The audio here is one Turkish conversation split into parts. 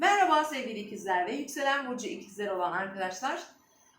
Merhaba sevgili ikizler ve yükselen burcu ikizler olan arkadaşlar.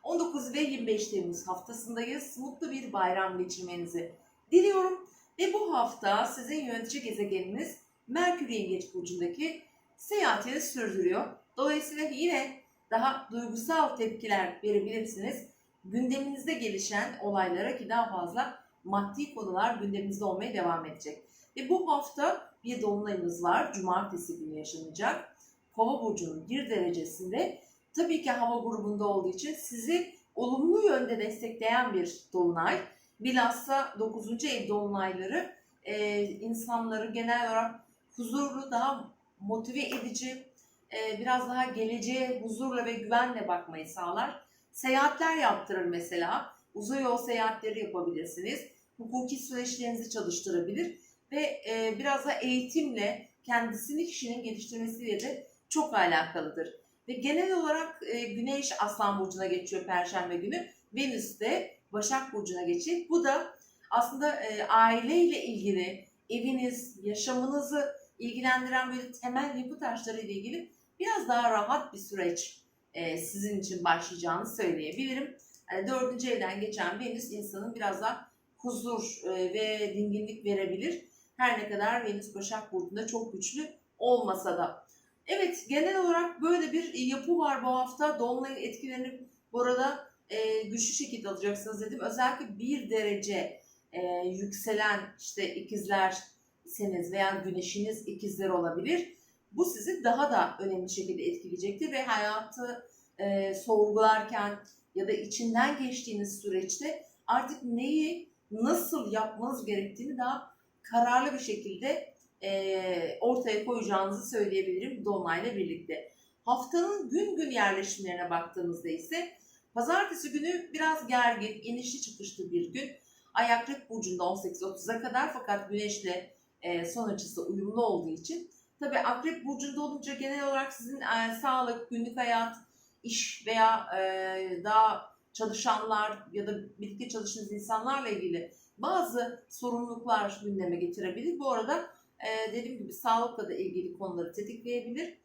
19 ve 25 Temmuz haftasındayız. Mutlu bir bayram geçirmenizi diliyorum. Ve bu hafta sizin yönetici gezegeniniz Merkür Yengeç Burcu'ndaki seyahatini sürdürüyor. Dolayısıyla yine daha duygusal tepkiler verebilirsiniz. Gündeminizde gelişen olaylara ki daha fazla maddi konular gündeminizde olmaya devam edecek. Ve bu hafta bir dolunayımız var. Cumartesi günü yaşanacak. Kova burcunun bir derecesinde tabii ki hava grubunda olduğu için sizi olumlu yönde destekleyen bir dolunay. Bilhassa 9. ev dolunayları e, insanları genel olarak huzurlu, daha motive edici, e, biraz daha geleceğe huzurla ve güvenle bakmayı sağlar. Seyahatler yaptırır mesela. Uzun yol seyahatleri yapabilirsiniz. Hukuki süreçlerinizi çalıştırabilir ve e, biraz da eğitimle kendisini kişinin geliştirmesiyle de çok alakalıdır. Ve genel olarak e, Güneş Aslan Burcu'na geçiyor Perşembe günü. Venüs de Başak Burcu'na geçecek. Bu da aslında e, aileyle ilgili, eviniz, yaşamınızı ilgilendiren böyle temel yapı taşları ile ilgili biraz daha rahat bir süreç e, sizin için başlayacağını söyleyebilirim. Yani dördüncü evden geçen Venüs insanın biraz daha huzur e, ve dinginlik verebilir. Her ne kadar Venüs Başak Burcu'nda çok güçlü olmasa da. Evet genel olarak böyle bir yapı var bu hafta. Dolunay etkilerini bu arada e, güçlü şekilde alacaksınız dedim. Özellikle bir derece e, yükselen işte ikizlerseniz veya güneşiniz ikizler olabilir. Bu sizi daha da önemli şekilde etkileyecektir ve hayatı e, sorgularken ya da içinden geçtiğiniz süreçte artık neyi nasıl yapmanız gerektiğini daha kararlı bir şekilde e, ortaya koyacağınızı söyleyebilirim Dolunay'la birlikte. Haftanın gün gün yerleşimlerine baktığımızda ise pazartesi günü biraz gergin, inişli çıkışlı bir gün. Ay Akrep Burcu'nda 18.30'a kadar fakat Güneş'le e, son açısı uyumlu olduğu için tabi Akrep Burcu'nda olunca genel olarak sizin e, sağlık, günlük hayat, iş veya e, daha çalışanlar ya da birlikte çalıştığınız insanlarla ilgili bazı sorumluluklar gündeme getirebilir. Bu arada e, dediğim gibi sağlıkla da ilgili konuları tetikleyebilir.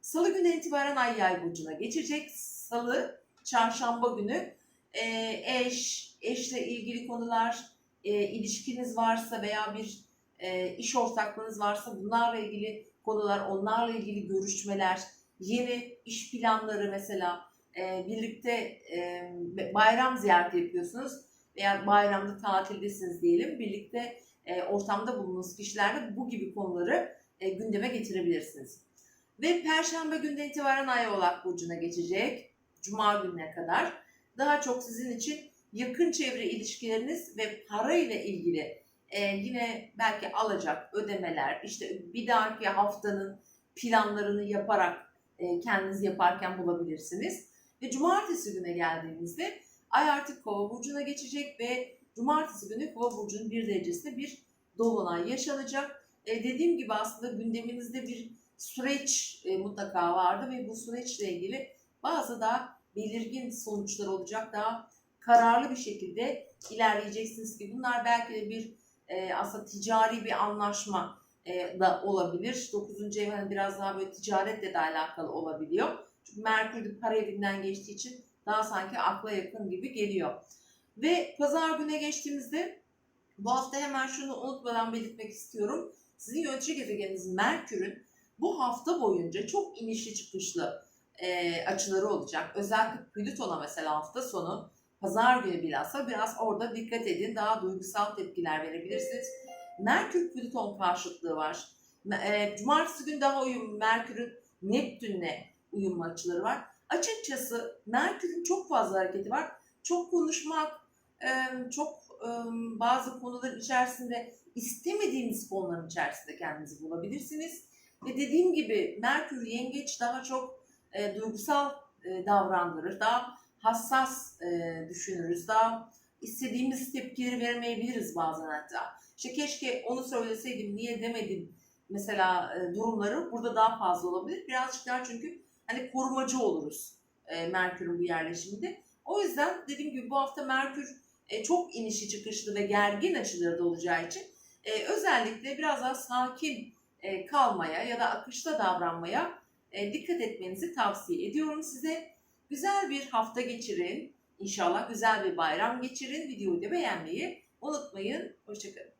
Salı günü itibaren Ay Yay burcuna geçecek. Salı, çarşamba günü e, eş, eşle ilgili konular, e, ilişkiniz varsa veya bir e, iş ortaklığınız varsa bunlarla ilgili konular, onlarla ilgili görüşmeler, yeni iş planları mesela e, birlikte e, bayram ziyareti yapıyorsunuz veya bayramda tatildesiniz diyelim. Birlikte e, ortamda bulunduğunuz kişilerle bu gibi konuları e, gündeme getirebilirsiniz. Ve Perşembe günden itibaren Ay Oğlak Burcu'na geçecek. Cuma gününe kadar. Daha çok sizin için yakın çevre ilişkileriniz ve para ile ilgili e, yine belki alacak ödemeler, işte bir dahaki haftanın planlarını yaparak e, kendiniz yaparken bulabilirsiniz. Ve cumartesi güne geldiğimizde Ay artık Kova burcuna geçecek ve cumartesi günü Kova burcunun bir derecesinde bir dolunay yaşanacak. E, dediğim gibi aslında gündeminizde bir süreç e, mutlaka vardı ve bu süreçle ilgili bazı daha belirgin sonuçlar olacak. Daha kararlı bir şekilde ilerleyeceksiniz ki bunlar belki de bir e, aslında ticari bir anlaşma e, da olabilir. 9. ev hani biraz daha böyle ticaretle de alakalı olabiliyor. Çünkü Merkür de para evinden geçtiği için daha sanki akla yakın gibi geliyor. Ve pazar güne geçtiğimizde bu hafta hemen şunu unutmadan belirtmek istiyorum. Sizin yönetici gezegeniniz Merkür'ün bu hafta boyunca çok inişli çıkışlı e, açıları olacak. Özellikle Plüton'a mesela hafta sonu pazar günü bilhassa biraz orada dikkat edin. Daha duygusal tepkiler verebilirsiniz. Merkür Plüton karşıtlığı var. E, Cumartesi günü daha uyum Merkür'ün Neptün'le uyumlu açıları var. Açıkçası Merkür'ün çok fazla hareketi var. Çok konuşmak, e, çok e, bazı konuların içerisinde istemediğiniz konuların içerisinde kendinizi bulabilirsiniz. Ve dediğim gibi Merkür yengeç daha çok e, duygusal e, davrandırır. Daha hassas düşünürüz. Daha istediğimiz tepkileri vermeyebiliriz bazen hatta. İşte keşke onu söyleseydim, niye demedim mesela durumları burada daha fazla olabilir. Birazcık daha çünkü hani korumacı oluruz e, Merkür'ün bu yerleşiminde. O yüzden dediğim gibi bu hafta Merkür e, çok inişi çıkışlı ve gergin açıları da olacağı için e, özellikle biraz daha sakin e, kalmaya ya da akışta davranmaya e, dikkat etmenizi tavsiye ediyorum size. Güzel bir hafta geçirin. İnşallah güzel bir bayram geçirin. Videoyu da beğenmeyi unutmayın. Hoşçakalın.